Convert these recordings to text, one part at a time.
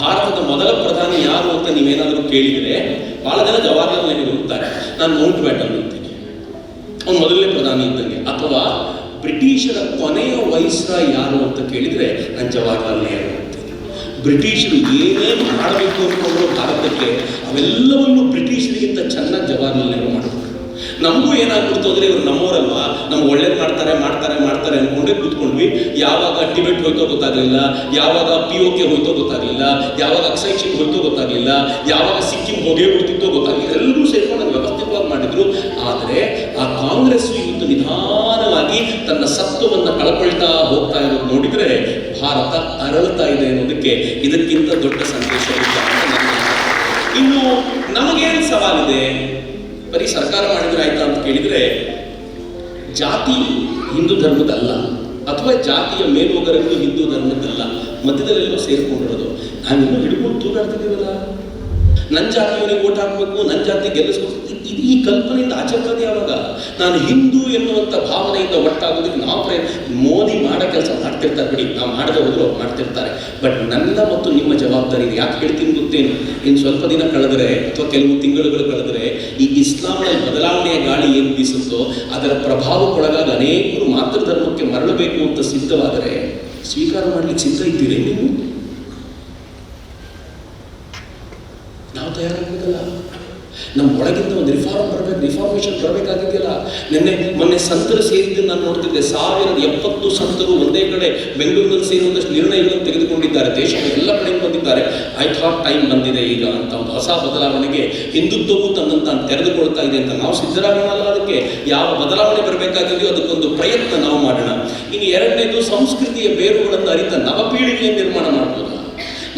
ಭಾರತದ ಮೊದಲ ಪ್ರಧಾನಿ ಯಾರು ಅಂತ ನೀವೇನಾದರೂ ಕೇಳಿದರೆ ಬಹಳ ಜನ ಜವಾಹರ್ಲಾಲ್ ನೆಹರು ಇರ್ತಾರೆ ನಾನು ಮೌಂಟ್ ಬ್ಯಾಟನ್ ಅಂತೀನಿ ಅವ್ನು ಮೊದಲನೇ ಪ್ರಧಾನಿ ಇದ್ದಂಗೆ. ಅಥವಾ ಬ್ರಿಟಿಷರ ಕೊನೆಯ ವಯಸ್ಸ ಯಾರು ಅಂತ ಕೇಳಿದರೆ ನಾನು ಜವಾಹರ್ಲಾಲ್ ನೆಹರು ಬ್ರಿಟಿಷರು ಏನೇನು ಮಾಡಬೇಕು ಅಂದ್ಕೊಂಡ್ರು ಭಾರತಕ್ಕೆ ಅವೆಲ್ಲವನ್ನು ಬ್ರಿಟಿಷರಿಗಿಂತ ಚೆನ್ನಾಗಿ ಜವಾಹರ್ಲಾಲ್ ನೆಹರು ಮಾಡಿದ್ರು. ನಮಗೂ ಏನಾಗ್ಬಿಡ್ತು ಅಂದರೆ ಇವರು ನಮ್ಮವರಲ್ವಾ? ನಮ್ಗೆ ಒಳ್ಳೇದು ಮಾಡ್ತಾರೆ ಮಾಡ್ತಾರೆ ಮಾಡ್ತಾರೆ ಅಂದ್ಕೊಂಡೆ ಕೂತ್ಕೊಂಡ್ವಿ. ಯಾವಾಗ ಟಿಬೆಟ್ ಹೋಯ್ತೋ ಗೊತ್ತಾಗ್ಲಿಲ್ಲ. ಯಾವಾಗ ಪಿ ಓ ಕೆ ಹೋಯ್ತೋ ಗೊತ್ತಾಗ್ಲಿಲ್ಲ. ಯಾವಾಗ ಅಕ್ಷಯ್ ಚೀನ್ ಹೋಯ್ತೋ ಗೊತ್ತಾಗ್ಲಿಲ್ಲ. ಯಾವಾಗ ಸಿಕ್ಕಿಂ ಹೋಗೇ ಬಿಡ್ತಿತ್ತೋ ಗೊತ್ತಾಗ್ಲಿಲ್ಲ. ಎಲ್ಲರೂ ಸೇರ್ಕೊಂಡು ವ್ಯವಸ್ಥಿತವಾಗಿ ಮಾಡಿದ್ರು. ಆದರೆ ಆ ಕಾಂಗ್ರೆಸ್ ಇವತ್ತು ನಿಧಾನವಾಗಿ ತನ್ನ ಸತ್ವವನ್ನು ಕಳ್ಕೊಳ್ತಾ ಹೋಗ್ತಾ ಇರೋದು ನೋಡಿದ್ರೆ ಭಾರತ ಅರಳ್ತಾ ಇದೆ ಅನ್ನೋದಕ್ಕೆ ಇದಕ್ಕಿಂತ ದೊಡ್ಡ ಸಂದೇಶ. ಇನ್ನು ನಮಗೇನು ಸವಾಲಿದೆ? ಬರೀ ಸರ್ಕಾರ ಮಾಡಿದ್ರೆ ಆಯ್ತಾ ಅಂತ ಕೇಳಿದ್ರೆ, ಜಾತಿ ಹಿಂದೂ ಧರ್ಮದಲ್ಲ, ಅಥವಾ ಜಾತಿಯ ಮೇಲುಗರಗಳು ಹಿಂದೂ ಧರ್ಮದ್ದಲ್ಲ ಮಧ್ಯದಲ್ಲೆಲ್ಲೋ ಸೇರ್ಕೊಂಡಿರೋದು. ಇನ್ನೂ ಹಿಡ್ಕೊಂಡು ತೂಗಾಡ್ತಿದ್ದೀವಲ್ಲ ನನ್ನ ಜಾತಿಯವರಿಗೆ ಓಟ್ ಹಾಕಬೇಕು ನನ್ನ ಜಾತಿ ಇದ್- ಈ ಕಲ್ಪನೆಯಿಂದ ಆಚೆ ಯಾವಾಗ? ನಾನು ಹಿಂದೂ ಎನ್ನುವಂಥ ಭಾವನೆಯಿಂದ ಒಟ್ಟಾಗೋದಕ್ಕೆ ನಾವು ಪ್ರಯ ಮೋದಿ ಮಾಡೋ ಕೆಲಸ ಮಾಡ್ತಿರ್ತಾರೆ ಬಿಡಿ. ನಾವು ಮಾಡದೆ ಹೋದ್ರು ಅವ್ರು ಮಾಡ್ತಿರ್ತಾರೆ. ಬಟ್ ನನ್ನ ಮತ್ತು ನಿಮ್ಮ ಜವಾಬ್ದಾರಿ ಯಾಕೆ ಹೇಳ್ತೀನಿ ಗೊತ್ತೇನು? ಇನ್ನು ಸ್ವಲ್ಪ ದಿನ ಕಳೆದರೆ ಅಥವಾ ಕೆಲವು ತಿಂಗಳುಗಳು ಕಳೆದರೆ ಈ ಇಸ್ಲಾಂನಲ್ಲಿ ಬದಲಾವಣೆಯ ಗಾಳಿ ಏನು ಬೀಸುತ್ತೋ, ಅದರ ಪ್ರಭಾವಕ್ಕೊಳಗಾಗಿ ಅನೇಕರು ಮಾತೃ ಧರ್ಮಕ್ಕೆ ಮರಳಬೇಕು ಅಂತ ಸಿದ್ಧವಾದರೆ ಸ್ವೀಕಾರ ಮಾಡಲಿಕ್ಕೆ ಸಿದ್ಧ ಇದ್ದೀರಿ ನೀವು? ನಾವು ತಯಾರಾಗಬೇಕಲ್ಲ ನಮ್ಮ ಒಳಗಿಂದ ಒಂದು ರಿಫಾರ್ಮ್ ಬರಬೇಕು ರಿಫಾರ್ಮೇಷನ್ ಬರಬೇಕಾಗಿದೆಯಲ್ಲ? ನಿನ್ನೆ, ಮೊನ್ನೆ ಸಂತರು ಸೇರಿದ್ದು ನಾನು ನೋಡ್ತಿದ್ದೆ. ಸಾವಿರದ ಎಪ್ಪತ್ತು ಸಂತರು ಒಂದೇ ಕಡೆ ಬೆಂಗಳೂರಿನಲ್ಲಿ ಸೇರುವಂತಷ್ಟು ನಿರ್ಣಯಗಳನ್ನು ತೆಗೆದುಕೊಂಡಿದ್ದಾರೆ. ದೇಶದ ಎಲ್ಲ ಕಡೆ ಬಂದಿದ್ದಾರೆ. ಐ ಥಾಟ್ ಟೈಮ್ ಬಂದಿದೆ ಈಗ ಅಂತ ಒಂದು ಹೊಸ ಬದಲಾವಣೆಗೆ ಹಿಂದುತ್ವವು ತನ್ನನ್ನು ತಾನು ತೆರೆದುಕೊಳ್ತಾ ಇದೆ ಅಂತ ನಾವು ಸಿದ್ಧರಾಗೋಣಲ್ಲ ಅದಕ್ಕೆ. ಯಾವ ಬದಲಾವಣೆ ಬರಬೇಕಾಗಿದೆಯೋ ಅದಕ್ಕೊಂದು ಪ್ರಯತ್ನ ನಾವು ಮಾಡೋಣ. ಇನ್ನು ಎರಡನೇದು ಸಂಸ್ಕೃತಿಯ ಬೇರುಗಳನ್ನು ಅರಿತ ನವಪೀಳಿಗೆ ನಿರ್ಮಾಣ ಮಾಡ್ಬೋದು.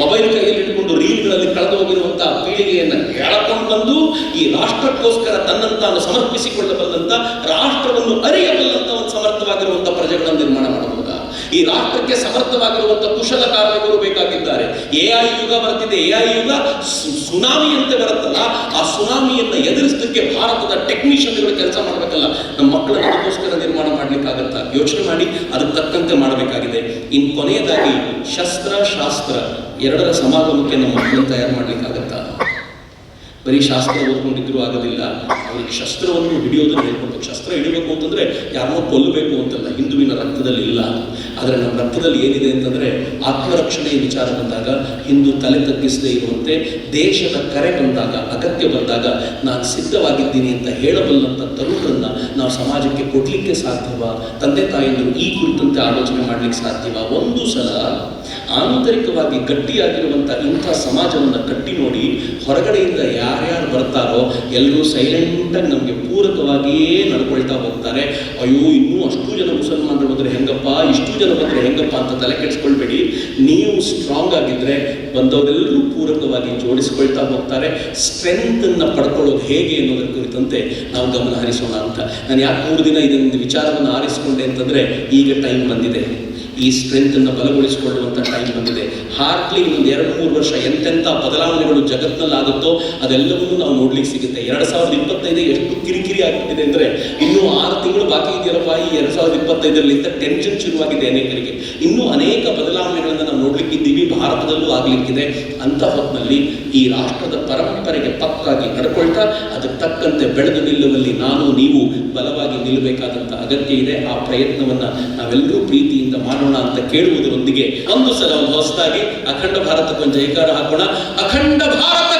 ಮೊಬೈಲ್ ಕೈಯಲ್ಲಿ ಇಟ್ಟುಕೊಂಡು ರೀಲ್ಗಳಲ್ಲಿ ಕಳೆದು ಹೋಗಿರುವಂತಹ ಪೀಳಿಗೆಯನ್ನು ಎಳಕೊಂಡು ಬಂದು ಈ ರಾಷ್ಟ್ರಕ್ಕೋಸ್ಕರ ತನ್ನಂತಾನು ತಾನು ಸಮರ್ಪಿಸಿಕೊಳ್ಳಬಲ್ಲಂತ ರಾಷ್ಟ್ರವನ್ನು ಅರಿಯಬಲ್ಲಂತ ಒಂದು ಸಮರ್ಥವಾಗಿರುವಂತಹ ಪ್ರಜೆಗಳನ್ನು ನಿರ್ಮಾಣ ಮಾಡಬಹುದಾ? ಈ ರಾಷ್ಟ್ರಕ್ಕೆ ಸಮರ್ಥವಾಗಿರುವಂತಹ ಕುಶಲ ಕಾರ್ಮಿಕರು ಬೇಕಾಗಿದ್ದಾರೆ. ಎ ಐ ಯುಗ ಬರ್ತಿದೆ. ಎ ಐ ಯುಗ ಸುನಾಮಿಯಂತೆ ಬರುತ್ತಲ್ಲ. ಆ ಸುನಾಮಿಯನ್ನ ಎದುರಿಸಲಿಕ್ಕೆ ಭಾರತದ ಟೆಕ್ನಿಷಿಯನ್ಗಳು ಕೆಲಸ ಮಾಡಬೇಕಲ್ಲ. ನಮ್ಮ ಮಕ್ಕಳನ್ನು ಅದಕ್ಕೋಸ್ಕರ ನಿರ್ಮಾಣ ಮಾಡ್ಲಿಕ್ಕಾಗತ್ತಾ? ಯೋಚನೆ ಮಾಡಿ, ಅದಕ್ಕೆ ತಕ್ಕಂತೆ ಮಾಡಬೇಕಾಗಿದೆ. ಇನ್ ಕೊನೆಯದಾಗಿ ಶಸ್ತ್ರ ಶಾಸ್ತ್ರ ಎರಡರ ಸಮಾಗಮಕ್ಕೆ ನಮ್ಮ ಮಕ್ಕಳನ್ನು ತಯಾರು ಮಾಡ್ಲಿಕ್ಕಾಗತ್ತಾ? ಬರೀ ಶಾಸ್ತ್ರ ಓದ್ಕೊಂಡಿದ್ರು ಆಗೋದಿಲ್ಲ. ಅವ್ರಿಗೆ ಶಸ್ತ್ರವನ್ನು ಹಿಡಿಯೋದನ್ನು ಹೇಳ್ಕೊಡ್ಬೇಕು. ಶಸ್ತ್ರ ಹಿಡಿಬೇಕು ಅಂತಂದ್ರೆ ಯಾರನ್ನೋ ಕೊಲ್ಲಬೇಕು ಅಂತಲ್ಲ. ಹಿಂದುವಿನ ರಕ್ತದಲ್ಲಿ ಇಲ್ಲ. ಆದರೆ ನಮ್ಮ ರಕ್ತದಲ್ಲಿ ಏನಿದೆ ಅಂತಂದರೆ ಆತ್ಮರಕ್ಷಣೆಯ ವಿಚಾರ ಬಂದಾಗ, ಹಿಂದೂ ತಲೆ ತಗ್ಗಿಸದೇ ಇರುವಂತೆ ದೇಶದ ಕರೆ ಬಂದಾಗ, ಅಗತ್ಯ ಬಂದಾಗ ನಾನು ಸಿದ್ಧವಾಗಿದ್ದೀನಿ ಅಂತ ಹೇಳಬಲ್ಲಂಥ ತರುಣರನ್ನು ನಾವು ಸಮಾಜಕ್ಕೆ ಕೊಡ್ಲಿಕ್ಕೆ ಸಾಧ್ಯವ? ತಂದೆ ತಾಯಿಯವರು ಈ ಕುರಿತಂತೆ ಆಲೋಚನೆ ಮಾಡ್ಲಿಕ್ಕೆ ಸಾಧ್ಯವ? ಒಂದು ಸಲ ಆಂತರಿಕವಾಗಿ ಗಟ್ಟಿಯಾಗಿರುವಂಥ ಇಂಥ ಸಮಾಜವನ್ನು ಕಟ್ಟಿ ನೋಡಿ, ಹೊರಗಡೆಯಿಂದ ಯಾರ್ಯಾರು ಬರ್ತಾರೋ ಎಲ್ಲರೂ ಸೈಲೆಂಟಾಗಿ ನಮಗೆ ಪೂರಕವಾಗಿಯೇ ನಡ್ಕೊಳ್ತಾ ಹೋಗ್ತಾರೆ. ಅಯ್ಯೋ, ಇನ್ನೂ ಅಷ್ಟು ಜನ ಮುಸಲ್ಮಾನರು ಬಂದರೆ ಹೆಂಗಪ್ಪ? ಇಷ್ಟು ಜನ ಬಂದರೆ ಹೆಂಗಪ್ಪ ಅಂತ ತಲೆ ಕೆಡಿಸ್ಕೊಳ್ಬೇಡಿ. ನೀವು ಸ್ಟ್ರಾಂಗ್ ಆಗಿದ್ರೆ ಬಂದವರೆಲ್ಲರೂ ಪೂರಕವಾಗಿ ಜೋಡಿಸ್ಕೊಳ್ತಾ ಹೋಗ್ತಾರೆ. ಸ್ಟ್ರೆಂತನ್ನು ಪಡ್ಕೊಳ್ಳೋದು ಹೇಗೆ ಅನ್ನೋದ್ರ ಕುರಿತಂತೆ ನಾವು ಗಮನ ಹರಿಸೋಣ ಅಂತ. ನಾನು ಯಾಕೆ ಮೂರು ದಿನ ಇದೊಂದು ವಿಚಾರವನ್ನು ಆರಿಸಿಕೊಂಡೆ ಅಂತಂದರೆ ಈಗ ಟೈಮ್ ಬಂದಿದೆ. ಈ ಸ್ಟ್ರೆಂತನ್ನು ಬಲಗೊಳಿಸಿಕೊಳ್ಳುವಂಥ ಟೈಮ್ ಬಂದಿದೆ ಒಂದು ಎರಡು ಮೂರು ವರ್ಷ ಎಂತೆಂಥ ಬದಲಾವಣೆಗಳು ಜಗತ್ತಿನಲ್ಲಿ ಆಗುತ್ತೋ ಅದೆಲ್ಲವನ್ನೂ ನಾವು ನೋಡ್ಲಿಕ್ಕೆ ಸಿಗುತ್ತೆ. ಎರಡು ಸಾವಿರದ ಇಪ್ಪತ್ತೈದು ಎಷ್ಟು ಕಿರಿಕಿರಿ ಆಗ್ತಿದೆ ಅಂದರೆ ಇನ್ನೂ ಆರು ತಿಂಗಳು ಬಾಕಿ ಇದೆಯಲ್ಲಪ್ಪ, ಈ ಎರಡು ಸಾವಿರದ ಇಪ್ಪತ್ತೈದರಲ್ಲಿಂದ ಟೆನ್ಷನ್ ಶುರುವಾಗಿದೆ ಅನೇಕರಿಗೆ. ಇನ್ನೂ ಅನೇಕ ಬದಲಾವಣೆಗಳನ್ನು ನಾವು ನೋಡ್ಲಿಕ್ಕಿದ್ದೀವಿ ಭಾರತದಲ್ಲೂ ಆಗ್ಲಿಕ್ಕಿದೆ. ಅಂತ ಹೊತ್ತಿನಲ್ಲಿ ಈ ರಾಷ್ಟ್ರದ ಪರಂಪರೆಗೆ ಪಕ್ಕಾಗಿ ನಡ್ಕೊಳ್ತಾ ಅದಕ್ಕೆ ತಕ್ಕಂತೆ ಬೆಳೆದು ನಿಲ್ಲುವಲ್ಲಿ ನಾನು, ನೀವು ಬಲವಾಗಿ ನಿಲ್ಲಬೇಕಾದಂಥ ಅಗತ್ಯ ಇದೆ. ಆ ಪ್ರಯತ್ನವನ್ನ ನಾವೆಲ್ಲರೂ ಪ್ರೀತಿಯಿಂದ ಮಾಡೋಣ ಅಂತ ಕೇಳುವುದರೊಂದಿಗೆ ಒಂದು ಸಲ ಒಂದು ಹೊಸದಾಗಿ ಅಖಂಡ ಭಾರತಕ್ಕೊಂದು ಜೈಕಾರ ಹಾಕೋಣ. ಅಖಂಡ ಭಾರತ